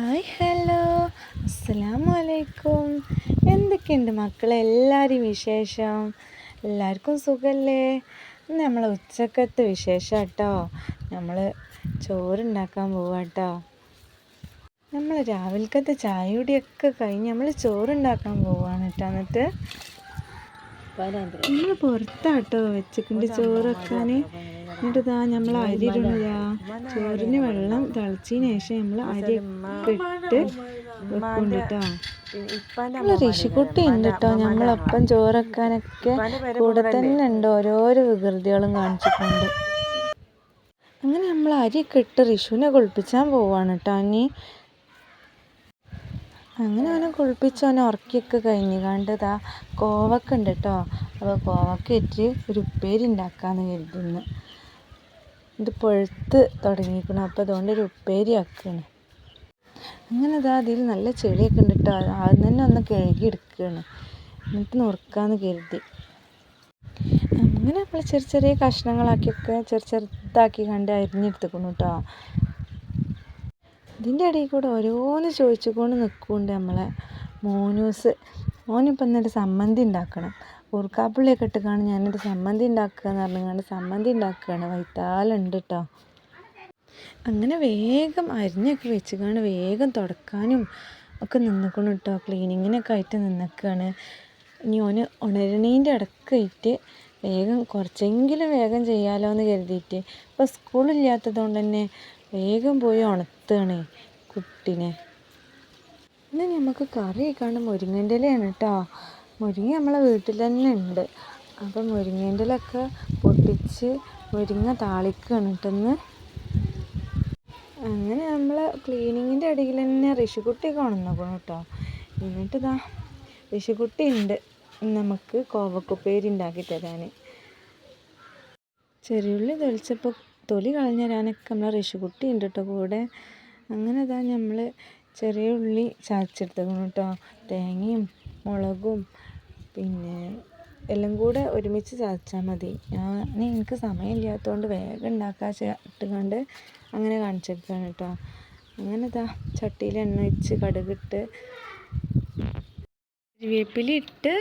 Hi hello. അസ്സലാമു അലൈക്കും എന്തൊക്കെയുണ്ട് മക്കളെ? എല്ലാവരെയും വിശേഷം? എല്ലാവർക്കും സുഖമല്ലേ നമ്മൾ ഉച്ചക്കത്തെ വിശേഷം കേട്ടോ നമ്മൾ ചോറുണ്ടാക്കാൻ പോവാം കേട്ടോ നമ്മൾ രാവിലത്തെ ചായയുടെയൊക്കെ കഴിഞ്ഞ് നമ്മൾ ചോറുണ്ടാക്കാൻ പോവാണ് കേട്ടോ എന്നിട്ട്. നമ്മൾ പുറത്താട്ടോ വെച്ചിട്ടുണ്ട് ചോറ് വെക്കാൻ എന്നിട്ട് ഇതാ നമ്മൾ അരി ഇടുന്നതാ ചോറിന് വെള്ളം തിളച്ചതിന് ശേഷം നമ്മൾ അരി ഇട്ട് വെക്കുന്നുണ്ട് നമ്മളെ ഋഷിക്കുട്ടി ഉണ്ട് കേട്ടോ നമ്മളൊപ്പം ചോറ് വെക്കാനൊക്കെ കൂടെ തന്നെ ഉണ്ട് ഓരോരോ വികൃതികളും കാണിച്ചിട്ടുണ്ട്. അങ്ങനെ നമ്മൾ അരിയൊക്കെ ഇട്ട് ഋഷുവിനെ കുളിപ്പിച്ചാൻ പോവാണ് കേട്ടോ ഇനി അങ്ങനെ അവനെ കുളിപ്പിച്ച് അവനെ ഉറക്കിയൊക്കെ കഴിഞ്ഞ് കണ്ടതാ കോവക്ക ഉണ്ട് കേട്ടോ അപ്പോൾ കോവക്ക ഇറ്റ് ഒരു ഉപ്പേരി ഉണ്ടാക്കാമെന്ന് കരുതുന്നു. ഇത് പഴുത്ത് തുടങ്ങിയിരിക്കണം അപ്പോൾ അതുകൊണ്ട് ഒരു ഉപ്പേരി ആക്കുകയാണ്. അങ്ങനെ ഇതാ അതിൽ നല്ല ചെളിയൊക്കെ ഉണ്ട് കേട്ടോ ആദ്യം തന്നെ ഒന്ന് കഴുകി എടുക്കുകയാണ്. എന്നിട്ട് നുറുക്കാന്ന് കരുതി. അങ്ങനെ നമ്മൾ ചെറിയ ചെറിയ കഷ്ണങ്ങളാക്കിയൊക്കെ ചെറു ചെറുതാക്കി കണ്ട് അരിഞ്ഞെടുത്തേക്കുന്നു കേട്ടോ ഇതിന്റെ ഇടയിൽ കൂടെ ഓരോന്ന് ചോദിച്ചുകൊണ്ട് നിൽക്കുന്നുണ്ട് നമ്മളെ മോനൂസ്. മോനിപ്പം എന്നിട്ട് സമ്മന്തി ഉണ്ടാക്കണം. ഊർക്കാപ്പുള്ളിയൊക്കെ ഇട്ടിക്കാണ് ഞാനൊരു സമ്മന്തി ഉണ്ടാക്കുക എന്ന് പറഞ്ഞുകൊണ്ട് സമ്മന്തി ഉണ്ടാക്കുകയാണ്. വൈത്താലുണ്ട് കേട്ടോ അങ്ങനെ വേഗം അരിഞ്ഞൊക്കെ വെച്ചുകൊണ്ട് വേഗം തുടക്കാനും ഒക്കെ നിന്നിക്കണം കേട്ടോ ക്ലീനിങ്ങിനൊക്കെ ആയിട്ട് നിന്നൊക്കെയാണ് ഇനി ഓന് ഉണരണീന്റെ ഇടക്കായിട്ട് വേഗം കുറച്ചെങ്കിലും വേഗം ചെയ്യാലോ എന്ന് കരുതിയിട്ട് ഇപ്പോൾ സ്കൂളില്ലാത്തത് കൊണ്ട് തന്നെ വേഗം പോയി ഉണർത്തുകയാണ് കുട്ടിനെ. ഇന്ന് നമുക്ക് കറി കാണുമ്പോൾ മുരിങ്ങന്റെ ഇലയാണ് കേട്ടോ മുരിങ്ങ നമ്മളെ വീട്ടിൽ തന്നെ ഉണ്ട് അപ്പം മുരിങ്ങേന്റെ ഇലയൊക്കെ പൊട്ടിച്ച് മുരിങ്ങ താളിക്കുകയാണ് കേട്ടെന്ന് അങ്ങനെ നമ്മൾ ക്ലീനിങ്ങിന്റെ ഇടയിൽ തന്നെ ഋഷിക്കുട്ടിയൊക്കെ ഉണർന്നേക്കണം കേട്ടോ എന്നിട്ട് ഇതാ ഋഷിക്കുട്ടി ഉണ്ട് നമുക്ക് കോവക്കുപ്പേരി ഉണ്ടാക്കി തരാൻ ചെറിയുള്ളി തെളിച്ചപ്പോൾ തൊലി കളഞ്ഞ് തരാനൊക്കെ നമ്മളെ ഋഷിക്കുട്ടി ഉണ്ട് കേട്ടോ കൂടെ. അങ്ങനെ ഇതാ നമ്മൾ ചെറിയ ഉള്ളി ചതച്ചെടുത്തേക്കണം കേട്ടോ തേങ്ങയും മുളകും പിന്നെ എല്ലാം കൂടെ ഒരുമിച്ച് ചതച്ചാൽ മതി. ഞാൻ എനിക്ക് സമയമില്ലാത്തതുകൊണ്ട് വേഗം ഉണ്ടാക്കാൻ ഇട്ടുകൊണ്ട് അങ്ങനെ കാണിച്ചെടുക്കാണ് കേട്ടോ അങ്ങനെ ഇതാ ചട്ടിയിൽ എണ്ണ ഒഴിച്ച് കടുകിട്ട് കരിവേപ്പില ഇട്ട്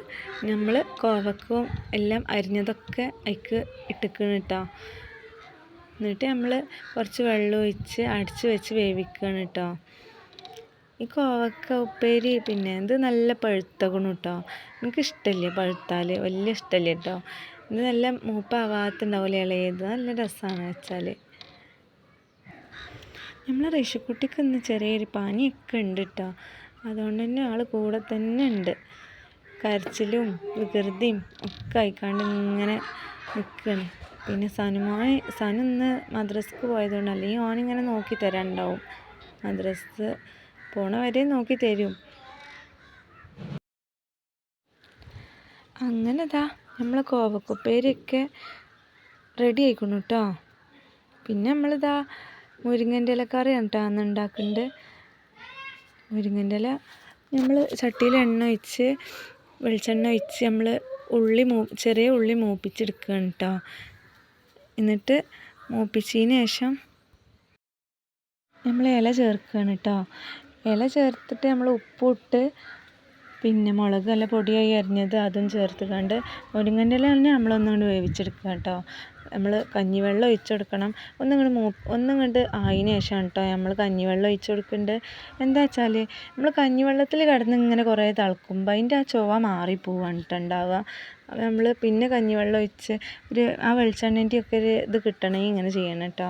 നമ്മൾ കോവക്കവും എല്ലാം അരിഞ്ഞതൊക്കെ അതിക്ക് ഇട്ടിക്കണം കേട്ടോ എന്നിട്ട് നമ്മൾ കുറച്ച് വെള്ളം ഒഴിച്ച് അടച്ച് വെച്ച് വേവിക്കണം കേട്ടോ ഈ കോവക്ക ഉപ്പേരി പിന്നെ ഇത് നല്ല പഴുത്തകണം കേട്ടോ എനിക്ക് ഇഷ്ടമില്ല പഴുത്താൽ വലിയ ഇഷ്ടമില്ല കേട്ടോ ഇത് നല്ല മൂപ്പാവാത്തുണ്ടാവില്ല ഇളയത്. നല്ല രസമാണ് വെച്ചാൽ നമ്മളെ റേഷക്കുട്ടിക്ക് ഇന്ന് ചെറിയൊരു പനിയൊക്കെ ഉണ്ട് കേട്ടോ അതുകൊണ്ട് തന്നെ ആൾ കൂടെ തന്നെ ഉണ്ട് കരച്ചിലും വികൃതിയും ഒക്കെ ആയിക്കാണ്ട് ഇങ്ങനെ നിൽക്കുകയാണ് പിന്നെ സനുമായി സനു ഇന്ന് മദ്രസക്ക് പോയതുകൊണ്ട് അല്ലെങ്കിൽ ഓനിങ്ങനെ നോക്കി തരാനുണ്ടാവും മദ്രസ് പോണ വരെ നോക്കി തരും. അങ്ങനെ ഇതാ നമ്മൾ കോവക്കുപ്പേരൊക്കെ റെഡി ആയിക്കണം കേട്ടോ പിന്നെ നമ്മളിതാ മുരിങ്ങന്റെ ഇലക്കറിയാണ് കേട്ടോ അന്ന് ഉണ്ടാക്കുന്നുണ്ട് മുരിങ്ങന്റെ ഇല നമ്മൾ ചട്ടിയിൽ എണ്ണ ഒഴിച്ച് വെളിച്ചെണ്ണ ഒഴിച്ച് നമ്മൾ ഉള്ളി മൂ ചെറിയ ഉള്ളി മൂപ്പിച്ചെടുക്കുകയാണ് കേട്ടോ എന്നിട്ട് മൂപ്പിച്ചതിന് ശേഷം നമ്മൾ ഇല ചേർക്കുകയാണ് കേട്ടോ ഇല ചേർത്തിട്ട് നമ്മൾ ഉപ്പിട്ട് പിന്നെ മുളക് നല്ല പൊടിയായി അരിഞ്ഞത് അതും ചേർത്ത് കണ്ട് മുരിങ്ങന്റെ ഇല തന്നെ നമ്മളൊന്നുകൊണ്ട് വേവിച്ചെടുക്കുക കേട്ടോ. നമ്മൾ കഞ്ഞിവെള്ളം ഒഴിച്ച് കൊടുക്കണം ഒന്നിങ്ങോട്ട് മൂ ഒന്നിങ്ങോട്ട് ആയതിന് ശേഷമാണ് കേട്ടോ നമ്മൾ കഞ്ഞിവെള്ളം ഒഴിച്ച് കൊടുക്കേണ്ടത് എന്താ വെച്ചാൽ നമ്മൾ കഞ്ഞിവെള്ളത്തിൽ കിടന്ന് ഇങ്ങനെ കുറേ തിളക്കുമ്പോൾ അതിന്റെ ആ ചുവ മാറിപ്പോവാണ് കേട്ടോ ഉണ്ടാവുക. നമ്മൾ പിന്നെ കഞ്ഞിവെള്ളം ഒഴിച്ച് ഒരു ആ വെളിച്ചെണ്ണേന്റെയൊക്കെ ഒരു ഇത് കിട്ടണമെങ്കിൽ ഇങ്ങനെ ചെയ്യണം കേട്ടോ.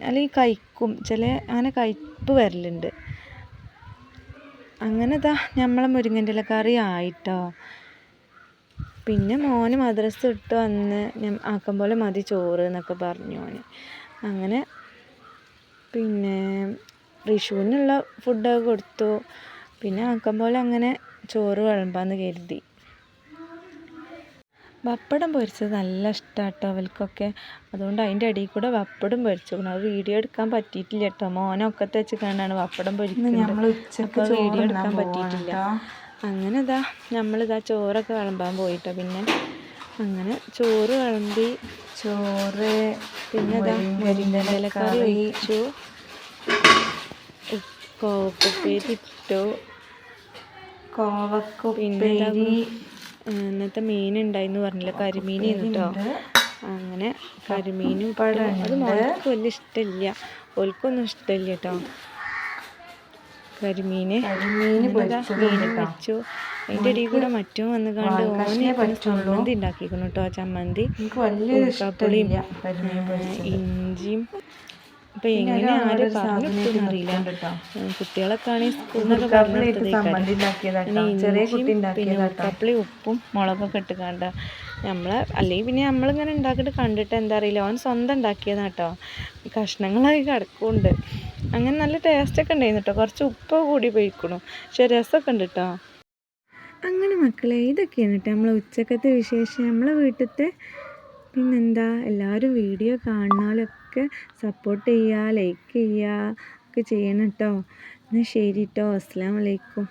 അല്ലെങ്കിൽ കഴിക്കും. ചില അങ്ങനെ കയ്പ്പ് വരലുണ്ട്. അങ്ങനെ ഇതാ നമ്മളെ മുരിങ്ങന്റെ ഇല കറി ആയിട്ടോ. പിന്നെ മോന് മദ്രസ ഇട്ട് വന്ന് ആക്കം പോലെ മതി ചോറ് എന്നൊക്കെ പറഞ്ഞു മോന്. അങ്ങനെ പിന്നെ വിഷുവിനുള്ള ഫുഡൊക്കെ കൊടുത്തു. പിന്നെ ആക്കം പോലെ അങ്ങനെ ചോറ് വിളമ്പാന്ന് കരുതി. പപ്പടം പൊരിച്ചത് നല്ല ഇഷ്ടമാണ് കേട്ടോ അവൾക്കൊക്കെ അതുകൊണ്ട് അതിന്റെ അടിയിൽ കൂടെ പപ്പടം പൊരിച്ചു. അത് വീഡിയോ എടുക്കാൻ പറ്റിയിട്ടില്ല കേട്ടോ മോനൊക്കെ വെച്ച് കണ്ടാണ് പപ്പടം പൊരിക്കുന്നത്. അപ്പോൾ വീഡിയോ എടുക്കാൻ പറ്റിയിട്ടില്ല. അങ്ങനെ ഇതാ നമ്മളിതാ ചോറൊക്കെ വിളമ്പാൻ പോയിട്ടോ. പിന്നെ അങ്ങനെ ചോറ് വിളമ്പി ചോറ് പിന്നെ ഇതാ മുരിങ്ങയിലക്കറി ഒഴിച്ചു. കോവക്കുപ്പേരി ഇട്ടു. കോവക്കുപ്പേരി ഇന്നത്തെ മീൻ ഉണ്ടായിന്ന് പറഞ്ഞില്ല? കരിമീൻ കേട്ടോ അങ്ങനെ കരിമീനും. അത് മോൾക്ക് വലിയ ഇഷ്ടമില്ല. ഓൽക്കൊന്നും ഇഷ്ടമില്ല കേട്ടോ കരിമീന്. മീന് വെച്ചു അതിന്റെ ഇടയിൽ കൂടെ മറ്റും വന്ന് കണ്ട്. ഓന് ചമ്മന്തി ഉണ്ടാക്കിക്കണം കേട്ടോ ചമ്മന്തി. ഇഞ്ചിയും ഇപ്പൊ എങ്ങനെ ആര് പറഞ്ഞിട്ടൊന്നും അറിയില്ല കേട്ടോ. ഉം, കുട്ടികളൊക്കെ ആണെങ്കിൽ സ്കൂളിൽ പിന്നെ ഉപ്പും മുളകൊക്കെ ഇട്ട് കണ്ട. നമ്മളെ അല്ലെങ്കിൽ പിന്നെ നമ്മളിങ്ങനെ ഉണ്ടാക്കിയിട്ട് കണ്ടിട്ട് എന്താ അറിയില്ല. അവൻ സ്വന്തം ഉണ്ടാക്കിയതാണ് കേട്ടോ. കഷ്ണങ്ങളായി കിടക്കുന്നുണ്ട്. അങ്ങനെ നല്ല ടേസ്റ്റ് ഒക്കെ ഉണ്ടായിരുന്നു കേട്ടോ. കുറച്ച് ഉപ്പ് കൂടി പോയിക്കണു പക്ഷെ രസമൊക്കെ ഉണ്ട് കേട്ടോ. അങ്ങനെ മക്കളെ ഇതൊക്കെയാണ് കേട്ടോ നമ്മളെ ഉച്ചക്കത്തെ വിശേഷം. നമ്മളെ വീട്ടിലത്തെ പിന്നെന്താ? എല്ലാവരും വീഡിയോ കാണുന്നാലൊക്കെ സപ്പോർട്ട് ചെയ്യുക ലൈക്ക് ചെയ്യുക ഒക്കെ ചെയ്യണം കേട്ടോ എന്നാൽ ശരി കേട്ടോ അസ്സാം വലൈക്കും